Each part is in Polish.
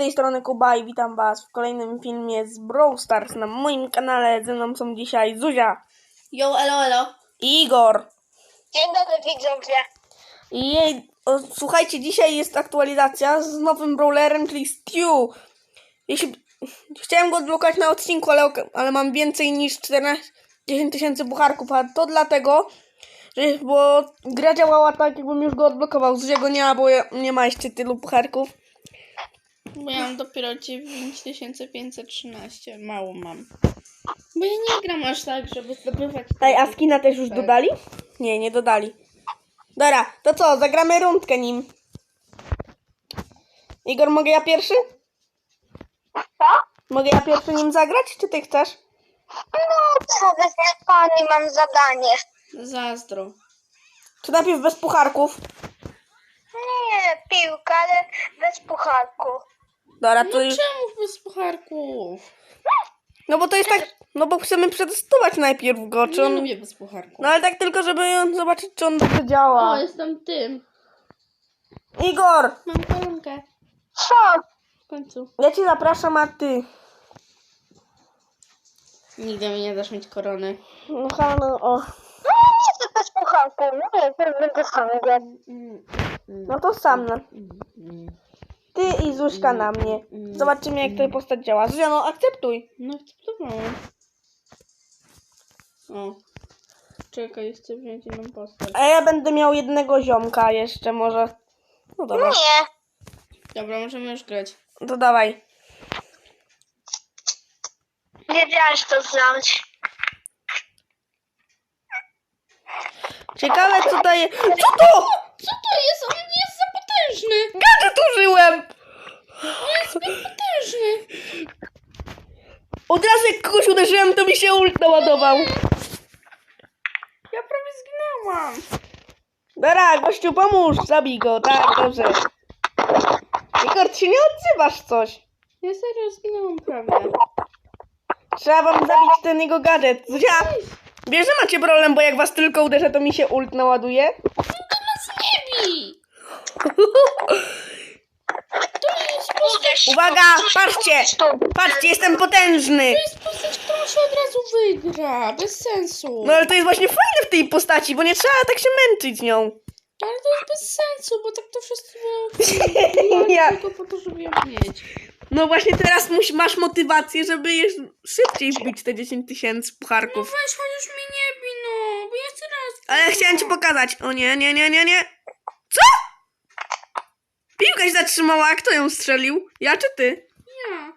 tej strony Kuba i witam was w kolejnym filmie z Brawl Stars na moim kanale. Ze mną są dzisiaj Zuzia Yo, elo, elo. i Igor. Dzień dobry widzowie. I jej, o, słuchajcie, dzisiaj jest aktualizacja z nowym brawlerem, czyli Stew. Jeśli, chciałem go odblokać na odcinku, ale, ale mam więcej niż 14 10 tysięcy bucharków, a to dlatego, że, bo gra działała tak, jakbym już go odblokował. Zuzia go nie ma, bo ja- nie ma jeszcze tylu bucharków. Bo ja mam dopiero 9513. Mało mam. Bo ja nie gram aż tak, żeby zdobywać. Ej, a skina też już Tak. dodali? Nie, nie dodali. Dobra, to co, zagramy rundkę nim. Igor, mogę ja pierwszy? Co? Mogę ja pierwszy nim zagrać, czy ty chcesz? No, sobie z pani mam zadanie. Zazdro. Czy najpierw bez pucharków? Nie, piłka, ale bez pucharku. Dobra, No to już... czemu bez pucharków? No bo to jest tak, no bo chcemy przetestować najpierw go, czy Nie on... lubię bez pucharków. No ale tak tylko, żeby on zobaczyć, czy on dobrze O, działa. jestem tym. Igor, Mam koronkę. Co? W końcu. ja cię zapraszam, a ty... Nigdy mi nie dasz mieć korony. No halo, o. No, nie chcę bez pucharku. Nie, to będę sam grać. Mm, No to sam na... Ty i Zuśka na mnie. Zobaczymy, jak ta postać działa. Zuzia, no akceptuj. No, akceptowałam. O. Czekaj, chcę wziąć inną postać. A ja będę miał jednego ziomka jeszcze może. No dobra, Nie. Dobra, możemy już grać. to dawaj. Wiedziałeś to zrobić. Ciekawe co daje. Co to? Co to jest? On jest za potężny! Gadżet użyłem! Jest zbyt potężny! Od razu jak kogoś uderzyłem, to mi się ult naładował. Ja prawie zginęłam. Dobra, gościu pomóż, zabij go, tak, dobrze. Igor, ty się nie odzywasz coś. Ja serio zginęłam prawie. Trzeba wam zabić ten jego gadżet. Zuzia, wiesz, że macie problem, bo jak was tylko uderzę, to mi się ult naładuje? Nas nie bij! To postać, Uwaga, patrzcie! Patrzcie, jestem potężny! to jest postać, którą się od razu wygra. Bez sensu. No ale to jest właśnie fajne w tej postaci, bo nie trzeba tak się męczyć z nią. Ale to jest bez sensu, bo tak to wszyscy Ja- tylko po to, żeby ją mieć. No właśnie teraz muś, masz motywację, żeby jeszcze szybciej wbić te 10 tysięcy pucharków. Weź, chociaż mnie nie bij, no, bo ja chcę raz. Ale chciałem ci pokazać. O nie, nie, nie, nie, nie. Co? Piłka się zatrzymała, a kto ją strzelił? Ja czy ty? Ja.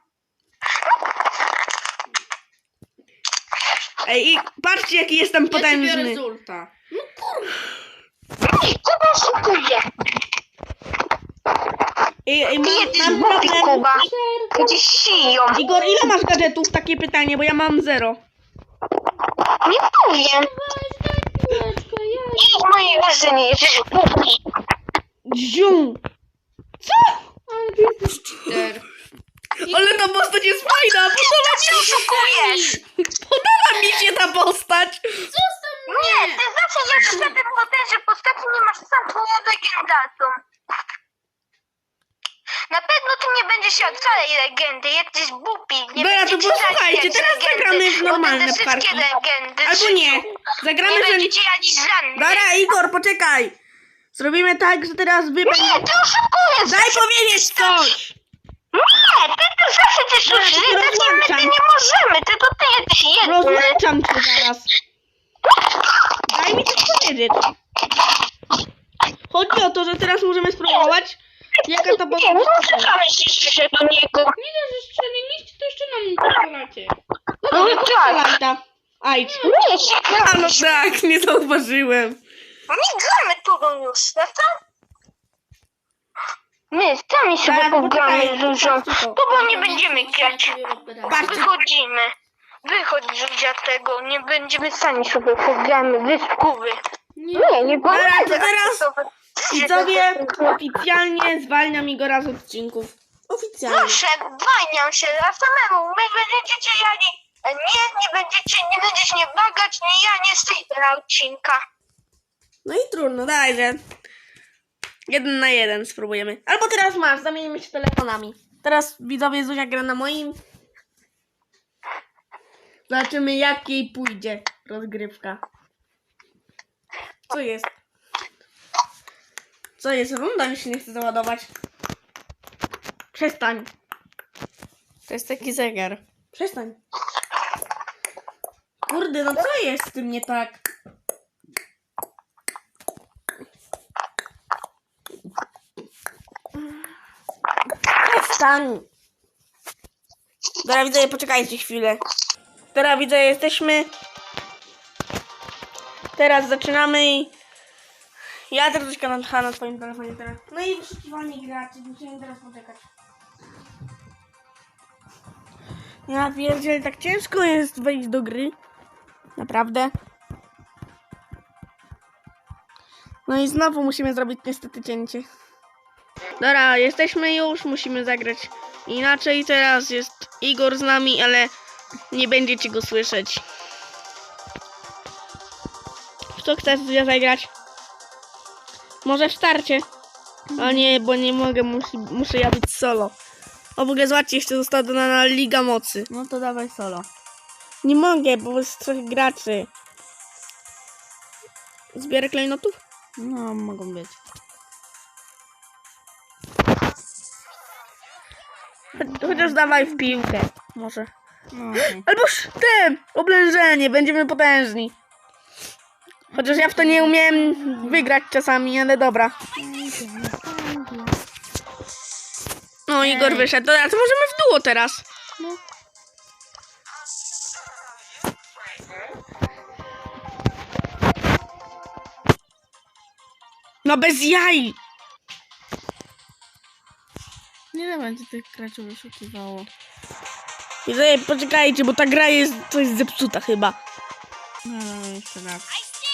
Ej, i patrzcie jaki jestem Ja ci biorę potężny. z ulta. No kurwa. Kuba szykuje. Ej, ej, mam, Jesteś mam głupi, problem. Kuba. Gdzieś siją. Igor, ile masz gadżetów? Takie pytanie, bo ja mam zero. Nie powiem. Weź, daj piłeczkę, ja. I w mojej drużynie jesteś głupi. Dzium. Ale ty jesteś cheater. Ale ta postać jest fajna, podoba mi się. Oszukujesz. Podoba mi się ta postać. Zostaw Nie, mnie! ty zawsze jak sobie potęży postaci nie masz sam połowę legendatum. Na pewno ty nie będziesz miał wcale legendy, jesteś głupi. Nie Dobra, to posłuchajcie, jakieś teraz legendy, zagramy w bo normalne będę wszystkie parki. legendy Albo nie. Zagramy, Nie że... będziecie ani żadnych. Dobra, Igor, poczekaj. Zrobimy tak, że teraz wy... Nie, ty oszukujesz. Daj powiedzieć coś. Nie, ty to zawsze ty Dobra, to my rozłączam. ty nie możemy, ty to ty jesteś jedny. Rozłączam cię zaraz. Daj mi coś powiedzieć. Chodzi o to, że teraz możemy spróbować, jaka to Nie, no czekamy się do niego. Nie dość, że strzeliliście, to jeszcze na mnie pozwalacie. No Dobra, tak. Lajta. Ajdź. Nie, się A no tak, nie zauważyłem. My gramy tu już, prawda? My sami sobie Zaraz, pogramy poczekaj, dużo. patrzcie to. To bo nie będziemy grać. Wychodzimy. Wychodź Zuzia tego, nie będziemy sami sobie pogramy, wyspówy. Nie. Nie, nie Dobra, to teraz Widzowie, oficjalnie zwalniam Igora z odcinków. Oficjalnie. Proszę, zwalniam się raz samemu. My będziecie jali. Nie, nie będziecie, nie będziesz nie bagać, nie ja, nie z tej odcinka. No i trudno, dajże. Jeden na jeden spróbujemy. Albo teraz masz, zamienimy się telefonami. Teraz widzowie Zuzia gra na moim. Zobaczymy jak jej pójdzie rozgrywka. Co jest? Co jest? Runda mi się nie chce załadować. Przestań. To jest taki zegar. Przestań. Kurde, no co jest z tym nie tak? Przestań. Dobra, widzę, poczekajcie chwilę. Dobra, widzę, jesteśmy. Teraz zaczynamy i... Ja teraz coś na, na twoim telefonie teraz. No i wyszukiwanie graczy, musimy teraz poczekać. Ja pierdzielę, tak ciężko jest wejść do gry. Naprawdę. No i znowu musimy zrobić niestety cięcie. Dobra, jesteśmy już, musimy zagrać. Inaczej teraz jest Igor z nami, ale nie będziecie go słyszeć. Kto chce sobie zagrać? Może w starcie? A nie, bo nie mogę, musi, muszę ja być solo. O w ogóle zobaczcie, jeszcze została dodana Liga Mocy. No to dawaj solo. Nie mogę, bo jest trzech graczy. Zbierę klejnotów? No, mogą być. Chociaż dawaj w piłkę. Może. No, okej. Albo sz- te, oblężenie, będziemy potężni. Chociaż ja w to nie umiem wygrać czasami, ale dobra. No, Igor wyszedł. Dobra, to możemy w duo teraz. No. No bez jaj! Ile będzie tych graczy wyszukiwało? Widzę, poczekajcie, bo ta gra jest coś zepsuta chyba. No, no, jeszcze raz.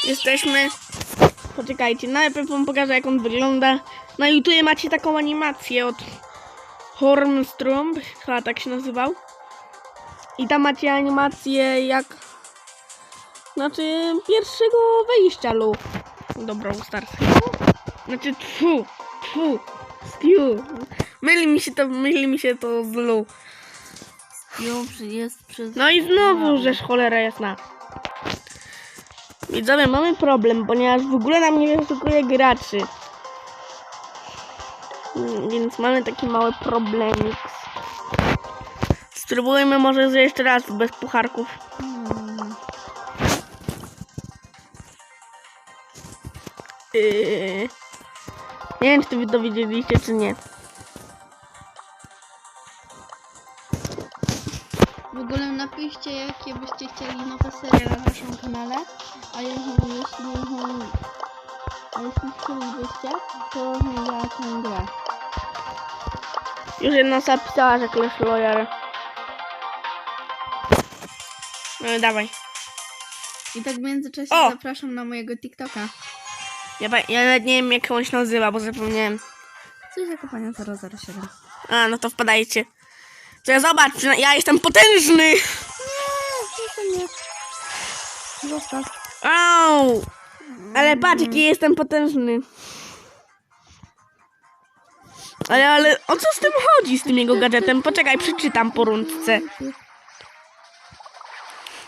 Jesteśmy. Poczekajcie, najpierw wam pokażę jak on wygląda. Na YouTube macie taką animację od Hornström, chyba tak się nazywał. I tam macie animację jak... Znaczy pierwszego wejścia Lu. do Brawl Stars. Znaczy tfu, tfu, Stew. Myli mi się to, myli mi się to z Lu. Już jest przez... No i znowu, żeż cholera jasna. Widzowie, mamy problem, ponieważ w ogóle nam nie wyszukuje graczy. Mm, Więc mamy taki mały problemik. Spróbujmy może że jeszcze raz bez pucharków. Hmm. Yy. Nie wiem, czy wy to widzieliście, czy nie. Ogóle napiszcie, jakie byście chcieli nowe serie na naszym kanale. A jeśli, jeśli, a jeśli chcielibyście, to ja tę grę. Już jedna osoba pisała, że Clash Royale. No dawaj. I tak w międzyczasie O! zapraszam na mojego TikToka. Ja, ja nawet nie wiem jak on się nazywa, bo zapomniałem. Coś zakopania 007. A, no to wpadajcie. To ja zobacz, ja jestem potężny! Zostaw. Au! Ale patrz, jaki jestem potężny. Ale, ale o co z tym chodzi, z tym jego gadżetem? Poczekaj, przeczytam po rundce.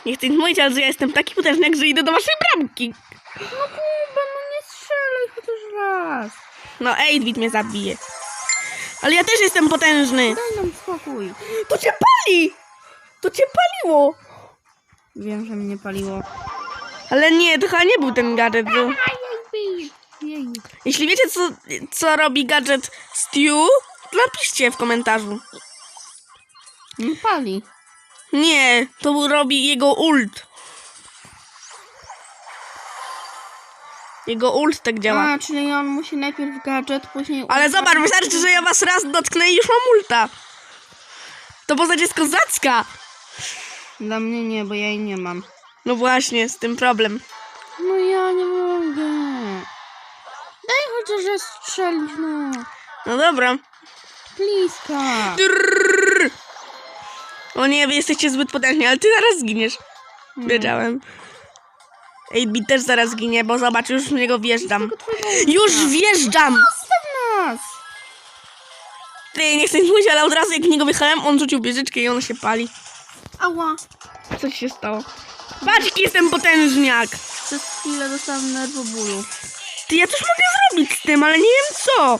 Nie chcę nic mówić, ale że ja jestem taki potężny, jak że idę do waszej bramki. No Kuba, no nie strzelaj chociaż raz. No, 8-bit mnie zabije. Ale ja też jestem potężny. Daj nam spokój. To cię pali! To cię paliło! Wiem, że mnie paliło. Ale nie, to chyba nie był ten gadżet. Był. Jeśli wiecie, co, co robi gadżet Stew, to napiszcie w komentarzu. Nie pali. Nie, to robi jego ult. Jego ult tak działa. A, czyli on musi najpierw gadżet, później... Ale zobacz, wystarczy, że ja was raz dotknę i już mam ulta. To postać jest kozacka. Dla mnie nie, bo ja jej nie mam. No właśnie, z tym problem. No ja nie mogę. Daj chociaż strzelić, no. No dobra. Bliska. Drrrr. O nie, wy jesteście zbyt potężni, ale ty zaraz zginiesz. Wiedziałem. 8-bit też zaraz zginie, bo zobacz, już w niego wjeżdżam. Już wjeżdżam! Zostaw nas. Ty, nie chcę nic mówić, ale od razu jak w niego wychałem, on rzucił bieżyczkę i ona się pali. Ała! Co ci się stało? Patrz, jaki jestem potężniak! Przez chwilę dostałam nerwobólu. Ty, ja coś mogę zrobić z tym, ale nie wiem co.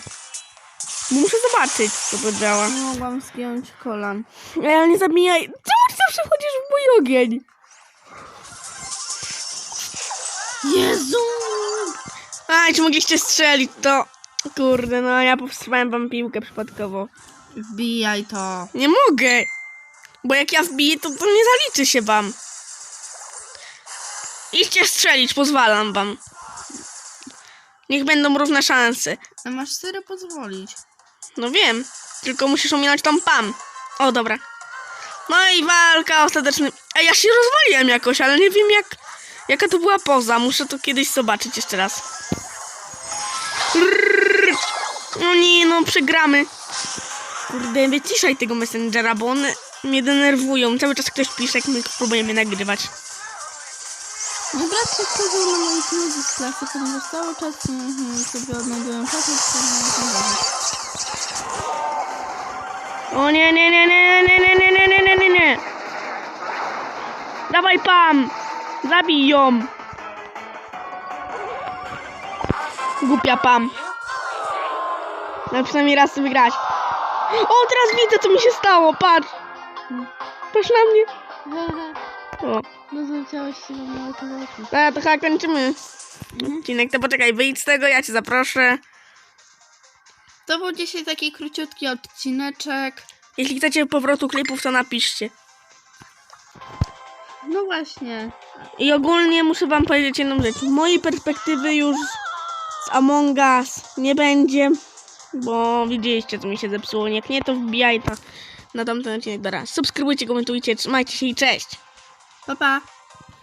Bo muszę zobaczyć, co to działa. Nie mogłam zgiąć kolan. Ej, ale nie zabijaj. Czemu ty zawsze wchodzisz w mój ogień? Jezu! Aj, czy mogliście strzelić to? Kurde, no ja powstrzymałem wam piłkę przypadkowo. Wbijaj to. Nie mogę! Bo jak ja wbiję, to, to nie zaliczy się wam. Idźcie strzelić, pozwalam wam. Niech będą równe szanse. A masz serio pozwolić. No wiem, tylko musisz ominąć tam pam. O, dobra. No i walka ostateczna. Ej, ja się rozwaliłem jakoś, ale nie wiem jak... Jaka to była poza. Muszę to kiedyś zobaczyć jeszcze raz. Rrrr. No nie, no przegramy. Kurde, wyciszaj tego Messengera, bo one mnie denerwują. Cały czas ktoś pisze, jak my próbujemy nagrywać. Brat się wkurzył na moich ludzi z klasy, ponieważ cały czas mhm, sobie odnajdują czasy, O nie, nie, nie, nie, nie, nie, nie, nie, nie, nie, nie, nie. Dawaj Pam! Zabij ją! Głupia Pam. No przynajmniej raz chcę wygrać. O, teraz widzę co mi się stało, patrz! Patrz na mnie. O, No chciałeś się do mnie oczu. dobra, to chyba kończymy odcinek. To poczekaj, wyjdź z tego, ja cię zaproszę. To był dzisiaj taki króciutki odcineczek. Jeśli chcecie powrotu klipów, to napiszcie. No właśnie. I ogólnie muszę wam powiedzieć jedną rzecz. Z mojej perspektywy już z Among Us nie będzie, bo widzieliście, co mi się zepsuło. Jak nie, to wbijaj to na tamten odcinek. Dobra, subskrybujcie, komentujcie, trzymajcie się i cześć! 拜拜。